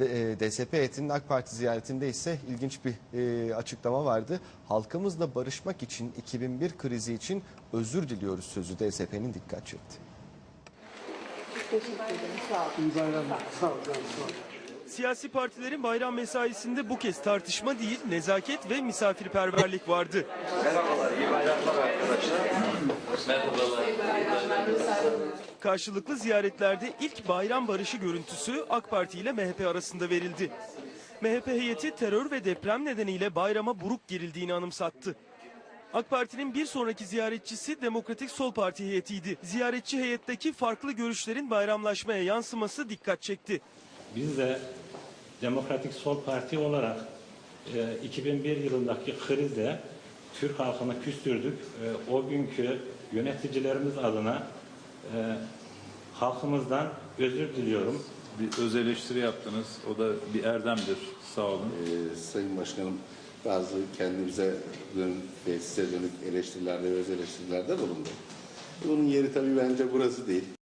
D- e, DSP heyetinin AK Parti ziyaretinde ise ilginç bir e, açıklama vardı. Halkımızla barışmak için 2001 krizi için özür diliyoruz sözü DSP'nin dikkat çekti. Siyasi partilerin bayram mesaisinde bu kez tartışma değil, nezaket ve misafirperverlik vardı. Karşılıklı ziyaretlerde ilk bayram barışı görüntüsü AK Parti ile MHP arasında verildi. MHP heyeti terör ve deprem nedeniyle bayrama buruk girildiğini anımsattı. AK Parti'nin bir sonraki ziyaretçisi Demokratik Sol Parti heyetiydi. Ziyaretçi heyetteki farklı görüşlerin bayramlaşmaya yansıması dikkat çekti. Biz de Demokratik Sol Parti olarak e, 2001 yılındaki krizde Türk halkını küstürdük. E, o günkü yöneticilerimiz adına e, halkımızdan özür diliyorum. Bir öz eleştiri yaptınız. O da bir erdemdir. Sağ olun. Ee, Sayın Başkanım bazı kendimize dönük ve size dönük eleştirilerde ve öz eleştirilerde bulundu. Bunun yeri tabii bence burası değil.